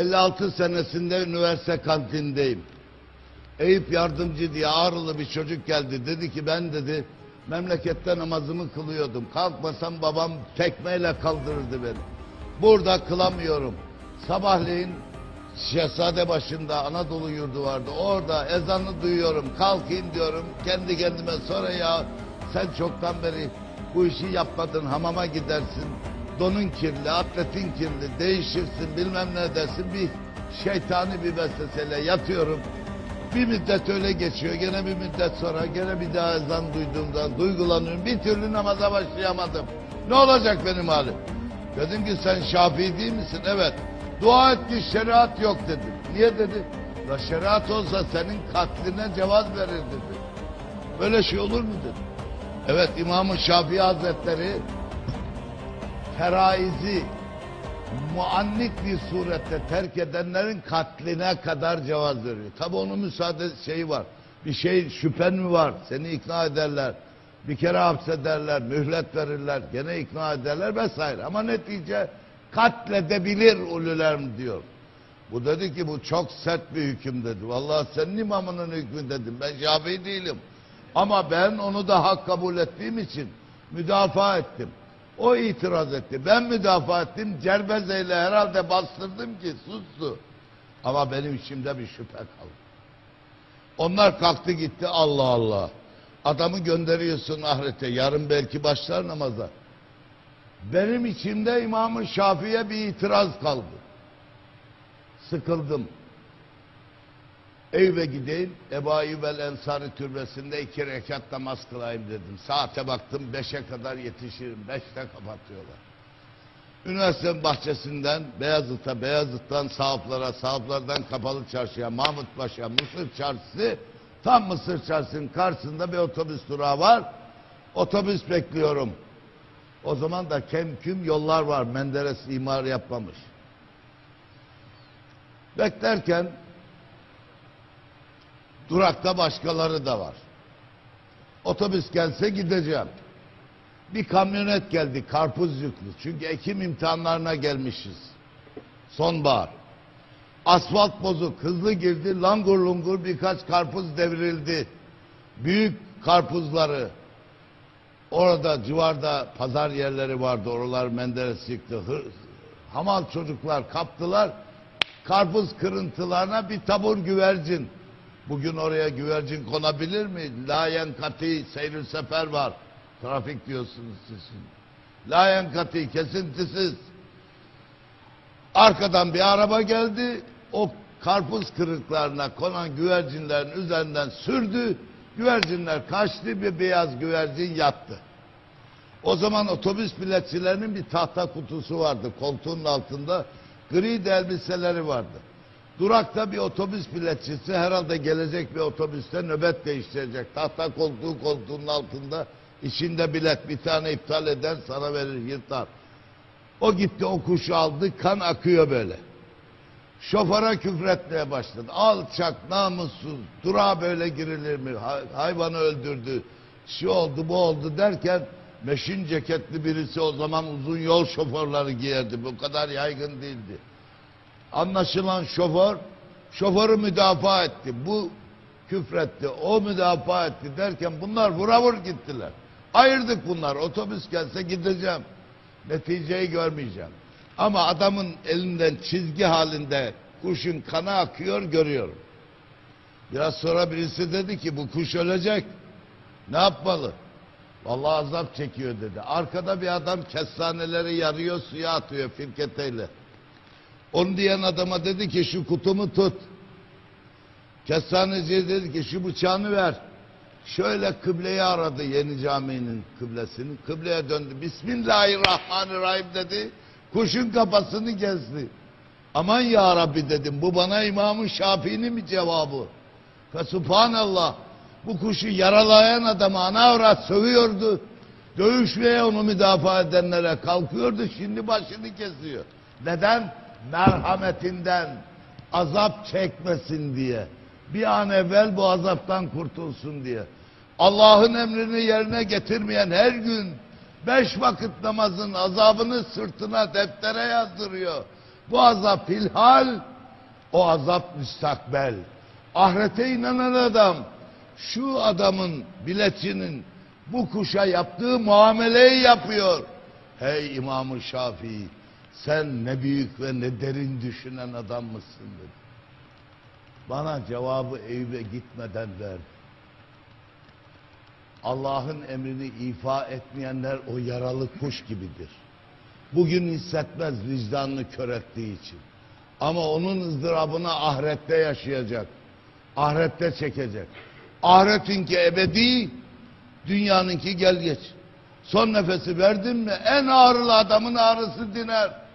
56 senesinde üniversite kantindeyim. Eyüp yardımcı diye ağrılı bir çocuk geldi. Dedi ki ben dedi memlekette namazımı kılıyordum. Kalkmasam babam tekmeyle kaldırırdı beni. Burada kılamıyorum. Sabahleyin Şehzade başında Anadolu yurdu vardı. Orada ezanı duyuyorum. Kalkayım diyorum. Kendi kendime sonra ya sen çoktan beri bu işi yapmadın. Hamama gidersin. Donun kirli, atletin kirli. Değişirsin bilmem ne dersin. Bir şeytani bir vesveseyle yatıyorum. Bir müddet öyle geçiyor. Gene bir müddet sonra gene bir daha ezan duyduğumdan duygulanıyorum. Bir türlü namaza başlayamadım. Ne olacak benim halim? Dedim ki sen Şafii değil misin? Evet. Dua et ki şeriat yok dedim. Niye dedi? La şeriat olsa senin katline cevaz verir dedi. Böyle şey olur mu dedi. Evet İmam-ı Şafii Hazretleri feraizi muannik bir surette terk edenlerin katline kadar cevaz veriyor. Tabi onun müsaade şeyi var. Bir şey şüphen mi var? Seni ikna ederler. Bir kere hapsederler, mühlet verirler, gene ikna ederler vesaire. Ama netice katledebilir ulülerim diyor. Bu dedi ki bu çok sert bir hüküm dedi. Vallahi senin imamının hükmü dedim. Ben Şafii değilim. Ama ben onu da hak kabul ettiğim için müdafaa ettim. O itiraz etti. Ben müdafaa ettim. Cerbezeyle herhalde bastırdım ki sustu. Ama benim içimde bir şüphe kaldı. Onlar kalktı gitti Allah Allah. Adamı gönderiyorsun ahirete. Yarın belki başlar namaza. Benim içimde İmam-ı Şafii'ye bir itiraz kaldı. Sıkıldım. Eyve gideyim, Ebu Ayyubel Ensari türbesinde iki rekat namaz kılayım dedim. Saate baktım beşe kadar yetişirim. Beşte kapatıyorlar. Üniversitenin bahçesinden Beyazıt'a, Beyazıt'tan sahaplara, sahaplardan kapalı çarşıya, Mahmutpaşa, Mısır çarşısı, tam Mısır çarşısının karşısında bir otobüs durağı var. Otobüs bekliyorum. O zaman da kemküm yollar var. Menderes imar yapmamış. Beklerken durakta başkaları da var. Otobüs gelse gideceğim. Bir kamyonet geldi karpuz yüklü. Çünkü Ekim imtihanlarına gelmişiz. Sonbahar. Asfalt bozuk hızlı girdi. Langur lungur birkaç karpuz devrildi. Büyük karpuzları Orada civarda pazar yerleri vardı. Oralar Menderes yıktı. Hamal çocuklar kaptılar. Karpuz kırıntılarına bir tabur güvercin. Bugün oraya güvercin konabilir mi? Layen kati seyir sefer var. Trafik diyorsunuz siz şimdi. Layen kati kesintisiz. Arkadan bir araba geldi. O karpuz kırıklarına konan güvercinlerin üzerinden sürdü. Güvercinler kaçtı bir beyaz güvercin yattı. O zaman otobüs biletçilerinin bir tahta kutusu vardı koltuğun altında. Gri elbiseleri vardı. Durakta bir otobüs biletçisi herhalde gelecek bir otobüste nöbet değiştirecek. Tahta koltuğu koltuğunun altında içinde bilet bir tane iptal eder sana verir yırtar. O gitti o kuşu aldı kan akıyor böyle. Şoföre küfretmeye başladı. Alçak, namussuz, durağa böyle girilir mi? Hay- hayvanı öldürdü, şu oldu, bu oldu derken meşin ceketli birisi o zaman uzun yol şoförleri giyerdi. Bu kadar yaygın değildi. Anlaşılan şoför, şoförü müdafaa etti. Bu küfretti, o müdafaa etti derken bunlar vura vur gittiler. Ayırdık bunlar. Otobüs gelse gideceğim. Neticeyi görmeyeceğim. Ama adamın elinden çizgi halinde kuşun kanı akıyor görüyorum. Biraz sonra birisi dedi ki bu kuş ölecek. Ne yapmalı? Vallahi azap çekiyor dedi. Arkada bir adam kestaneleri yarıyor suya atıyor firketeyle. Onu diyen adama dedi ki şu kutumu tut. Kestaneciye dedi ki şu bıçağını ver. Şöyle kıbleyi aradı yeni caminin kıblesini. Kıbleye döndü. Bismillahirrahmanirrahim dedi. Kuşun kafasını gezdi. Aman ya Rabbi dedim. Bu bana İmam-ı Şafii'nin mi cevabı? Fe subhanallah. Bu kuşu yaralayan adamı ana avrat sövüyordu. Dövüşmeye onu müdafaa edenlere kalkıyordu. Şimdi başını kesiyor. Neden? Merhametinden azap çekmesin diye. Bir an evvel bu azaptan kurtulsun diye. Allah'ın emrini yerine getirmeyen her gün beş vakit namazın azabını sırtına deftere yazdırıyor. Bu azap filhal, o azap müstakbel. Ahirete inanan adam, şu adamın biletçinin bu kuşa yaptığı muameleyi yapıyor. Hey İmam-ı Şafii, sen ne büyük ve ne derin düşünen adam mısın dedi. Bana cevabı Eyüp'e gitmeden ver. Allah'ın emrini ifa etmeyenler o yaralı kuş gibidir. Bugün hissetmez vicdanını kör ettiği için. Ama onun ızdırabını ahirette yaşayacak. Ahirette çekecek. Ahiretinki ebedi, dünyanınki gel geç. Son nefesi verdin mi en ağrılı adamın ağrısı diner.